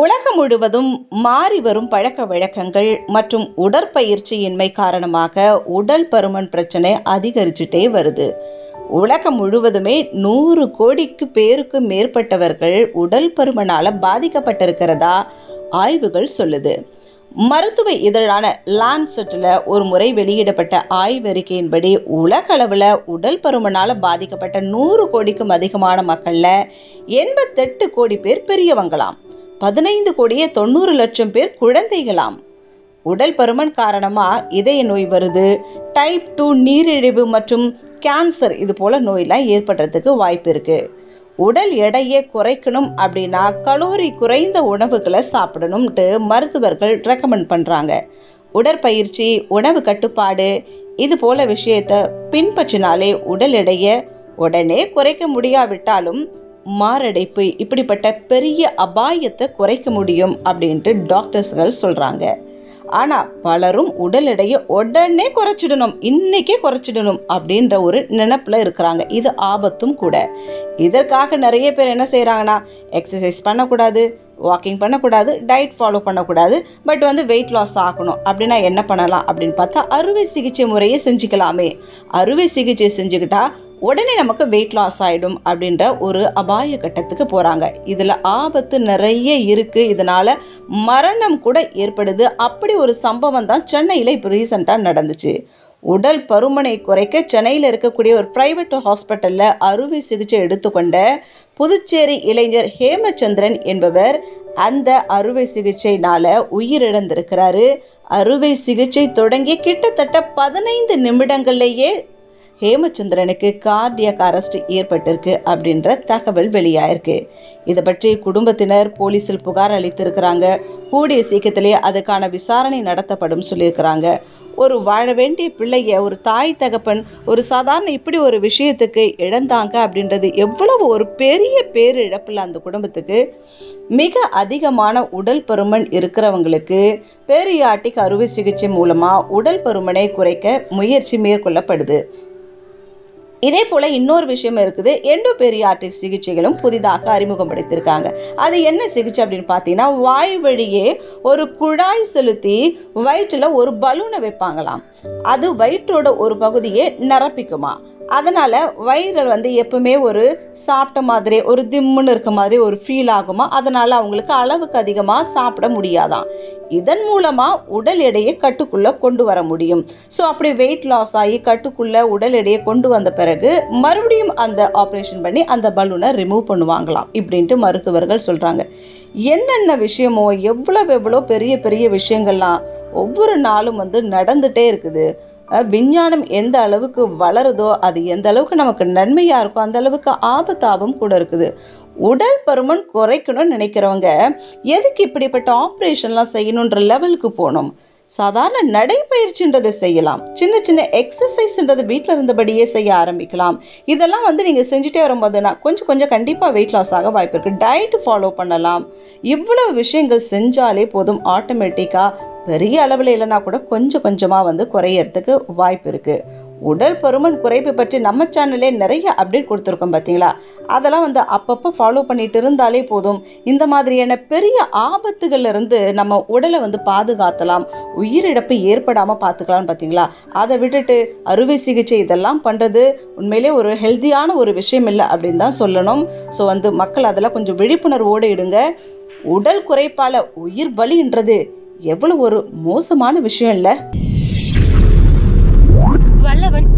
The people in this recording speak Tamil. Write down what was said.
உலகம் முழுவதும் மாறி வரும் பழக்க வழக்கங்கள் மற்றும் உடற்பயிற்சியின்மை காரணமாக உடல் பருமன் பிரச்சனை அதிகரிச்சுட்டே வருது. உலகம் முழுவதுமே நூறு கோடிக்கு பேருக்கு மேற்பட்டவர்கள் உடல் பருமனால் பாதிக்கப்பட்டிருக்கிறதா ஆய்வுகள் சொல்லுது. மருத்துவ இதழான லான்செட்டில் ஒரு முறை வெளியிடப்பட்ட ஆய்வறிக்கையின்படி உலக அளவில் உடல் பருமனால் பாதிக்கப்பட்ட நூறு கோடிக்கும் அதிகமான மக்களில் எண்பத்தெட்டு கோடி பேர் பெரியவங்களாம். பதினைந்து கோடியே தொண்ணூறு லட்சம் பேர் குழந்தைகளாம். உடல் பருமன் காரணமாக இதய நோய் வருது. டைப் டூ நீரிழிவு மற்றும் கேன்சர் இது போல் நோயெலாம் ஏற்படுறதுக்கு வாய்ப்பு இருக்குது உடல் எடையை குறைக்கணும் அப்படின்னா கலோரி குறைந்த உணவுகளை சாப்பிடணும்ட்டு மருத்துவர்கள் ரெக்கமெண்ட் பண்ணுறாங்க உடற்பயிற்சி உணவு கட்டுப்பாடு இது போல விஷயத்தை பின்பற்றினாலே உடல் எடையை உடனே குறைக்க முடியாவிட்டாலும் மாரடைப்பு இப்படிப்பட்ட பெரிய அபாயத்தை குறைக்க முடியும் அப்படின்ட்டு டாக்டர்ஸ்கள் சொல்கிறாங்க ஆனால் பலரும் உடல் எடையை உடனே குறைச்சிடணும் இன்றைக்கே குறைச்சிடணும் அப்படின்ற ஒரு நினப்பில் இருக்கிறாங்க. இது ஆபத்தும் கூட. இதற்காக நிறைய பேர் என்ன செய்கிறாங்கன்னா எக்ஸசைஸ் பண்ணக்கூடாது வாக்கிங் பண்ணக்கூடாது டயட் ஃபாலோ பண்ணக்கூடாது பட் வந்து வெயிட் லாஸ் ஆகணும். அப்படின்னா என்ன பண்ணலாம் அப்படின்னு பார்த்தா அறுவை சிகிச்சை முறையை செஞ்சுக்கலாமே. அறுவை சிகிச்சை செஞ்சுக்கிட்டால் உடனே நமக்கு வெயிட் லாஸ் ஆகிடும் அப்படின்ற ஒரு அபாய கட்டத்துக்கு போகிறாங்க இதில் ஆபத்து நிறைய இருக்குது இதனால் மரணம் கூட ஏற்படுது. அப்படி ஒரு சம்பவம் தான் சென்னையில் இப்போ ரீசெண்டாக நடந்துச்சு. உடல் பருமனை குறைக்க சென்னையில் இருக்கக்கூடிய ஒரு பிரைவேட் ஹாஸ்பிட்டலில் அறுவை சிகிச்சை எடுத்துக்கொண்ட புதுச்சேரி இளைஞர் ஹேமச்சந்திரன் என்பவர் அந்த அறுவை சிகிச்சைனால் உயிரிழந்திருக்கிறாரு. அறுவை சிகிச்சை தொடங்கி கிட்டத்தட்ட பதினைந்து நிமிடங்கள்லேயே ஹேமச்சந்திரனுக்கு கார்டியக் அரெஸ்ட் ஏற்பட்டிருக்கு அப்படின்ற தகவல் வெளியாயிருக்கு. இதை பற்றி குடும்பத்தினர் போலீஸில் புகார் அளித்திருக்கிறாங்க. கூடிய சீக்கிரத்திலே அதுக்கான விசாரணை நடத்தப்படும் சொல்லியிருக்கிறாங்க. ஒரு வாழ வேண்டிய பிள்ளைய ஒரு தாய் தகப்பன் ஒரு சாதாரண இப்படி ஒரு விஷயத்துக்கு இழந்தாங்க அப்படின்றது எவ்வளவு ஒரு பெரிய பேரிழப்பில் அந்த குடும்பத்துக்கு. மிக அதிகமான உடல் பருமன் இருக்கிறவங்களுக்கு பேரியாட்டிக் அறுவை சிகிச்சை மூலமாக உடல் பருமனை குறைக்க முயற்சி மேற்கொள்ளப்படுது. இதே போல் இன்னொரு விஷயம் இருக்குது. எண்டோ பெரியாட்டிக் சிகிச்சைகளும் புதிதாக அறிமுகப்படுத்தியிருக்காங்க அது என்ன சிகிச்சை அப்படின்னு பார்த்தீங்கன்னா வாய் வழியே ஒரு குழாய் செலுத்தி வயிற்றில் ஒரு பலூனை வைப்பாங்களாம். அது வயிற்றோட ஒரு பகுதியை நிரப்பிக்குமா? அதனால் வயிறு வந்து எப்பவுமே ஒரு சாப்பிட்ட மாதிரி ஒரு திம்முன்னு இருக்க மாதிரி ஒரு ஃபீல் ஆகுமா? அதனால் அவங்களுக்கு அளவுக்கு அதிகமாக சாப்பிட முடியாதாம் இதன் மூலமாக உடல் எடையை கட்டுக்குள்ளே கொண்டு வர முடியும். ஸோ அப்படி வெயிட் லாஸ் ஆகி கட்டுக்குள்ளே உடல் எடையை கொண்டு வந்த பிறகு மறுபடியும் அந்த ஆப்ரேஷன் பண்ணி அந்த பலூனை ரிமூவ் பண்ணுவாங்களாம் இப்படின்ட்டு மருத்துவர்கள் சொல்கிறாங்க என்னென்ன விஷயமோ எவ்வளோ எவ்வளோ பெரிய பெரிய விஷயங்கள்லாம் ஒவ்வொரு நாளும் வந்து நடந்துகிட்டே இருக்குது. விஞ்ஞானம் எந்த அளவுக்கு வளருதோ அது எந்த அளவுக்கு நமக்கு நன்மையாக இருக்கோ அந்த அளவுக்கு ஆபத்தாபம் கூட இருக்குது. உடல் பருமன் குறைக்கணும்னு நினைக்கிறவங்க எதுக்கு இப்படிப்பட்ட ஆப்ரேஷன்லாம் செய்யணுன்ற லெவலுக்கு போகணும்? சாதாரண நடைப்பயிற்சின்றதை செய்யலாம். சின்ன சின்ன எக்ஸசைஸ்ன்றது வீட்டில் இருந்தபடியே செய்ய ஆரம்பிக்கலாம். இதெல்லாம் வந்து நீங்கள் செஞ்சுட்டே வரும்போதுனா கொஞ்சம் கொஞ்சம் கண்டிப்பாக வெயிட் லாஸ் ஆக வாய்ப்பு இருக்குது டயட் ஃபாலோ பண்ணலாம். இவ்வளோ விஷயங்கள் செஞ்சாலே போதும் ஆட்டோமேட்டிக்காக பெரிய அளவில் இல்லைனா கூட கொஞ்சம் கொஞ்சமாக வந்து குறையறதுக்கு வாய்ப்பு இருக்குது உடல் பருமன் குறைப்பு பற்றி நம்ம சேனல்லே நிறைய அப்டேட் கொடுத்துருக்கோம் பார்த்தீங்களா அதெல்லாம் வந்து அப்பப்போ ஃபாலோ பண்ணிட்டு இருந்தாலே போதும். இந்த மாதிரியான பெரிய ஆபத்துகள்லேருந்து நம்ம உடலை வந்து பாதுகாத்தலாம். உயிரிழப்பு ஏற்படாமல் பார்த்துக்கலாம்னு பார்த்தீங்களா அதை விட்டுட்டு அறுவை சிகிச்சை இதெல்லாம் பண்ணுறது உண்மையிலே ஒரு ஹெல்த்தியான ஒரு விஷயம் இல்லை அப்படின்னு தான் சொல்லணும். ஸோ வந்து மக்கள் அதெல்லாம் கொஞ்சம் விழிப்புணர்வோடு இடுங்க உடல் குறைப்பால் உயிர் பலின்றது எவ்வளோ ஒரு மோசமான விஷயம் இல்லை? வல்லவன்